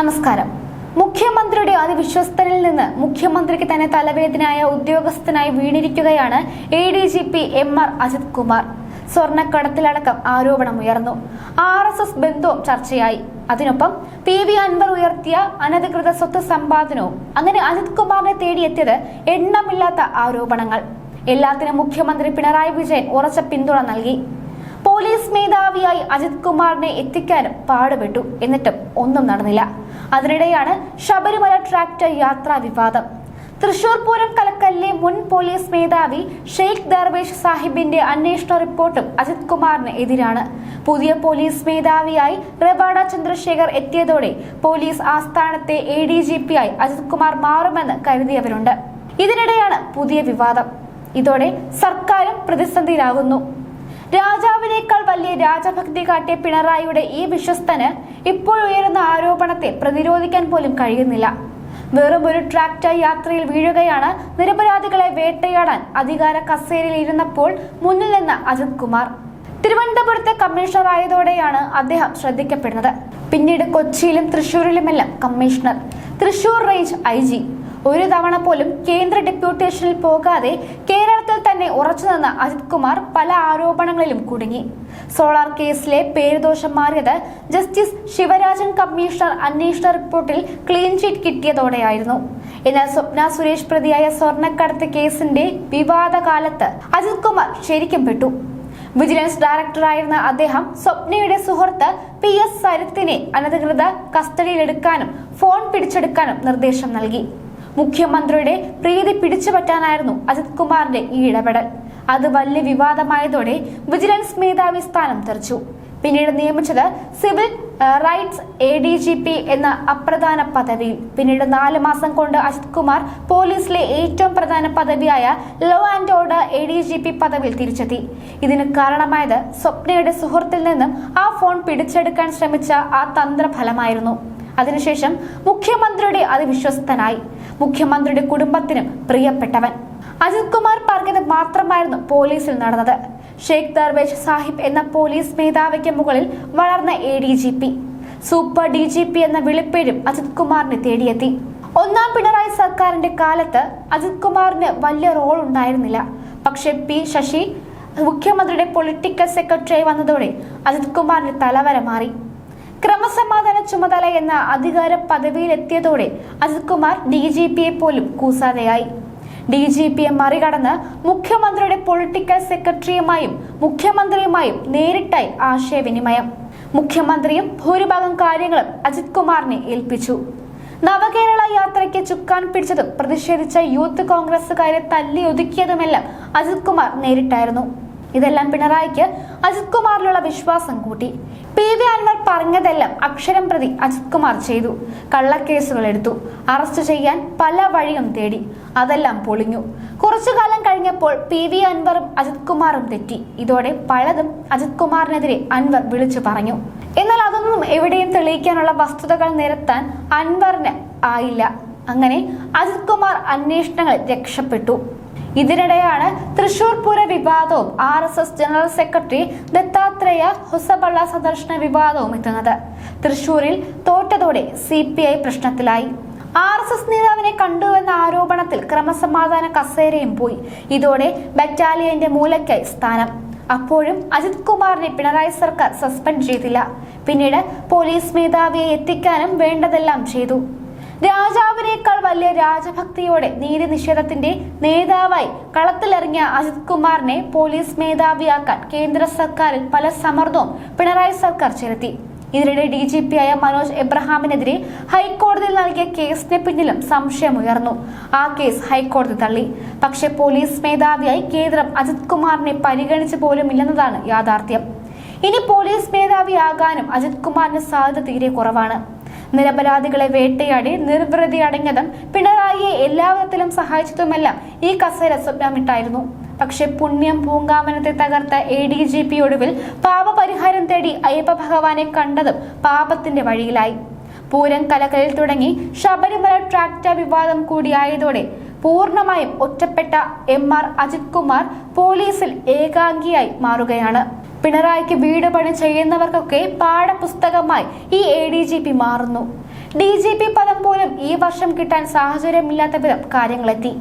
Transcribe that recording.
നമസ്കാരം. മുഖ്യമന്ത്രിയുടെ അതിവിശ്വസ്തരിൽ നിന്ന് മുഖ്യമന്ത്രിക്ക് തന്നെ തലവേദനയായ ഉദ്യോഗസ്ഥനായി വീണിരിക്കുകയാണ് A D G P M R Ajith Kumar. സ്വർണക്കടത്തിലടക്കം ആരോപണമുയർന്നു. ആർ എസ് എസ് ബന്ധവും ചർച്ചയായി. അതിനൊപ്പം പി വി അൻവർ ഉയർത്തിയ അനധികൃത സ്വത്ത് സമ്പാദനവും അങ്ങനെ അജിത് കുമാറിനെ തേടിയെത്തിയത് എണ്ണമില്ലാത്ത ആരോപണങ്ങൾ. എല്ലാത്തിനും മുഖ്യമന്ത്രി പിണറായി വിജയൻ ഉറച്ച പിന്തുണ നൽകി. പോലീസ് മേധാവിയായി അജിത് കുമാറിനെ എത്തിക്കാനും പാടുപെട്ടു. എന്നിട്ടും ഒന്നും നടന്നില്ല. അതിനിടെയാണ് ശബരിമല ട്രാക്ടർ യാത്രാ വിവാദം. തൃശൂർ പൂരം കലക്കലിലെ മുൻ പോലീസ് മേധാവി ഷെയ്ഖ് ദർവേഷ് സാഹിബിന്റെ അന്വേഷണ റിപ്പോർട്ടും അജിത് കുമാറിന് എതിരാണ്. പുതിയ പോലീസ് മേധാവിയായി റവാഡ ചന്ദ്രശേഖർ എത്തിയതോടെ പോലീസ് ആസ്ഥാനത്തെ എ ഡി ജി പി ആയി അജിത് കുമാർ മാറുമെന്ന് കരുതിയവരുണ്ട്. ഇതിനിടെയാണ് പുതിയ വിവാദം. ഇതോടെ സർക്കാരും പ്രതിസന്ധിയിലാകുന്നു. രാജാവിനേക്കാൾ വലിയ രാജഭക്തി കാട്ടിയ പിണറായിയുടെ ഈ വിശ്വസ്തന് ഇപ്പോൾ ഉയരുന്ന ആരോപണത്തെ പ്രതിരോധിക്കാൻ പോലും കഴിയുന്നില്ല. വെറും ഒരു ട്രാക്ടർ യാത്രയിൽ വീഴുകയാണ് നിരപരാധികളെ വേട്ടയാടാൻ അധികാര കസേരയിൽ ഇരുന്നപ്പോൾ മുന്നിൽ നിന്ന് അജിത് കുമാർ. തിരുവനന്തപുരത്തെ കമ്മീഷണർ ആയതോടെയാണ് അദ്ദേഹം ശ്രദ്ധിക്കപ്പെടുന്നത്. പിന്നീട് കൊച്ചിയിലും തൃശൂരിലുമെല്ലാം കമ്മീഷണർ. തൃശൂർ റേഞ്ച് ഐ ഒരു തവണ പോലും കേന്ദ്ര ഡെപ്യൂട്ടേഷനിൽ പോകാതെ കേരളത്തിൽ തന്നെ ഉറച്ചുനിന്ന അജിത് കുമാർ പല ആരോപണങ്ങളിലും കുടുങ്ങി. സോളാർ കേസിലെ പേരുദോഷം മാറിയത് ജസ്റ്റിസ് ശിവരാജൻ കമ്മീഷണർ അന്വേഷണ റിപ്പോർട്ടിൽ ക്ലീൻ ചീറ്റ് കിട്ടിയതോടെയായിരുന്നു. എന്നാൽ സ്വപ്ന സുരേഷ് പ്രതിയായ സ്വർണക്കടത്ത് കേസിന്റെ വിവാദ കാലത്ത് അജിത് കുമാർ ശരിക്കും പെട്ടു. വിജിലൻസ് ഡയറക്ടറായിരുന്ന അദ്ദേഹം സ്വപ്നയുടെ സുഹൃത്ത് പി എസ് സരിത്തിനെ അനധികൃത കസ്റ്റഡിയിലെടുക്കാനും ഫോൺ പിടിച്ചെടുക്കാനും നിർദ്ദേശം നൽകി. മുഖ്യമന്ത്രിയുടെ പ്രീതി പിടിച്ചുപറ്റാനായിരുന്നു അജിത് കുമാറിന്റെ ഈ ഇടപെടൽ. അത് വലിയ വിവാദമായതോടെ വിജിലൻസ് മേധാവി സ്ഥാനം തെറിച്ചു. പിന്നീട് നിയമിച്ചത് civil rights A D G P എന്ന അപ്രധാന പദവിയിൽ. പിന്നീട് നാല് മാസം കൊണ്ട് അജിത് കുമാർ പോലീസിലെ ഏറ്റവും പ്രധാന പദവിയായ law and order A D G P പദവിയിൽ തിരിച്ചെത്തി. ഇതിന് കാരണമായത് സ്വപ്നയുടെ സുഹൃത്തിൽ നിന്നും ആ ഫോൺ പിടിച്ചെടുക്കാൻ ശ്രമിച്ച ആ തന്ത്രഫലമായിരുന്നു. അതിനുശേഷം മുഖ്യമന്ത്രിയുടെ അതിവിശ്വസ്തനായി. മുഖ്യമന്ത്രിയുടെ കുടുംബത്തിനും പ്രിയപ്പെട്ടവൻ. അജിത് കുമാർ പറഞ്ഞത് മാത്രമായിരുന്നു പോലീസിൽ നടന്നത്. ഷെയ്ഖ് ദർവേഷ് സാഹിബ് എന്ന പോലീസ് മേധാവിക്ക് മുകളിൽ വളർന്ന A D G P super D G P എന്ന വിളിപ്പേരും അജിത് കുമാറിനെ തേടിയെത്തി. ഒന്നാം പിണറായി സർക്കാരിന്റെ കാലത്ത് അജിത് കുമാറിന് വലിയ റോൾ ഉണ്ടായിരുന്നില്ല. പക്ഷേ പി ശശി മുഖ്യമന്ത്രിയുടെ പൊളിറ്റിക്കൽ സെക്രട്ടറി വന്നതോടെ അജിത് കുമാറിന്റെ തലവര മാറി. ക്രമസമാധാന ചുമതല എന്ന അധികാര പദവിയിലെത്തിയതോടെ അജിത് കുമാർ ഡി ജി പിയെ പോലും കൂസാതെയായി. ഡി ജി പിയെ മറികടന്ന് മുഖ്യമന്ത്രിയുടെ പൊളിറ്റിക്കൽ സെക്രട്ടറിയുമായും മുഖ്യമന്ത്രിയുമായും നേരിട്ടായി ആശയവിനിമയം. മുഖ്യമന്ത്രിയും ഭൂരിഭാഗം കാര്യങ്ങളും അജിത് കുമാറിനെ ഏൽപ്പിച്ചു. നവകേരള യാത്രയ്ക്ക് ചുക്കാൻ പിടിച്ചതും പ്രതിഷേധിച്ച യൂത്ത് കോൺഗ്രസുകാരെ തല്ലി ഒതുക്കിയതുമെല്ലാം അജിത് കുമാർ നേരിട്ടായിരുന്നു. ഇതെല്ലാം പിണറായിക്ക് അജിത് കുമാറിലുള്ള വിശ്വാസം കൂട്ടി. പി വി അൻവർ പറഞ്ഞതെല്ലാം അക്ഷരം പ്രതി അജിത് കുമാർ ചെയ്തു. കള്ളക്കേസുകൾ എടുത്തു. അറസ്റ്റ് ചെയ്യാൻ പല വഴിയും തേടി. അതെല്ലാം പൊളിഞ്ഞു. കുറച്ചു കാലം കഴിഞ്ഞപ്പോൾ പി വി അൻവറും അജിത് കുമാറും തെറ്റി. ഇതോടെ പലതും അജിത് കുമാറിനെതിരെ അൻവർ വിളിച്ചു പറഞ്ഞു. എന്നാൽ അതൊന്നും എവിടെയും തെളിയിക്കാനുള്ള വസ്തുതകൾ നിരത്താൻ അൻവറിന് ആയില്ല. അങ്ങനെ അജിത് കുമാർ അന്വേഷണങ്ങൾ രക്ഷപ്പെട്ടു. ഇതിനിടെയാണ് തൃശൂർ പൂര വിവാദവും R S S general secretary Dattatreya Hosabale സന്ദർശന വിവാദവും എത്തുന്നത്. തൃശൂരിൽ തോറ്റതോടെ സി പി ഐ പ്രശ്നത്തിലായി. ആർ എസ് എസ് നേതാവിനെ കണ്ടുവെന്ന ആരോപണത്തിൽ ക്രമസമാധാന കസേരയും പോയി. ഇതോടെ ബറ്റാലിയന്റെ മൂലയ്ക്കായി സ്ഥാനം. അപ്പോഴും അജിത് കുമാറിനെ പിണറായി സർക്കാർ സസ്പെൻഡ് ചെയ്തില്ല. പിന്നീട് പോലീസ് മേധാവിയെ എത്തിക്കാനും വേണ്ടതെല്ലാം ചെയ്തു. രാജാവിനേക്കാൾ വലിയ രാജഭക്തിയോടെ നീതി നിഷേധത്തിന്റെ നേതാവായി കളത്തിലിറങ്ങിയ അജിത് കുമാറിനെ പോലീസ് മേധാവിയാക്കാൻ കേന്ദ്ര സർക്കാരിൽ പല സമ്മർദ്ദവും പിണറായി സർക്കാർ ചെലുത്തി. ഇതിനിടെ ഡി ജി പി ആയ മനോജ് എബ്രഹാമിനെതിരെ ഹൈക്കോടതിയിൽ നൽകിയ കേസിന് പിന്നിലും സംശയമുയർന്നു ആ കേസ് ഹൈക്കോടതി തള്ളി. പക്ഷേ പോലീസ് മേധാവിയായി കേന്ദ്രം അജിത് കുമാറിനെ പരിഗണിച്ചു പോലും ഇല്ലെന്നതാണ് യാഥാർത്ഥ്യം. ഇനി പോലീസ് മേധാവിയാകാനും അജിത് കുമാറിന് സാധ്യത തീരെ കുറവാണ്. നിരപരാധികളെ വേട്ടയാടി നിർവൃതി അടങ്ങിയതും പിണറായിയെ എല്ലാവിധത്തിലും സഹായിച്ചതുമെല്ലാം ഈ കസേര സ്വപ്നമിട്ടായിരുന്നു പക്ഷെ പുണ്യം പൂങ്കാവനത്തെ തകർത്ത എ ഡി ജി പി ഒടുവിൽ പാപപരിഹാരം തേടി അയ്യപ്പ ഭഗവാനെ കണ്ടതും പാപത്തിന്റെ വഴിയിലായി. പൂരം കലകളിൽ തുടങ്ങി ശബരിമല ട്രാക്ടർ വിവാദം കൂടിയായതോടെ പൂർണമായും ഒറ്റപ്പെട്ട എം ആർ അജിത് കുമാർ പോലീസിൽ ഏകാംഗിയായി മാറുകയാണ്. പിണറായിക്ക് വീട് പണി ചെയ്യുന്നവർക്കൊക്കെ പാഠപുസ്തകമായി ഈ എ ഡി ജി പി മാറുന്നു. ഡി ജി പി പദം പോലും ഈ വർഷം കിട്ടാൻ സാഹചര്യമില്ലാത്ത വിധം കാര്യങ്ങളെത്തി.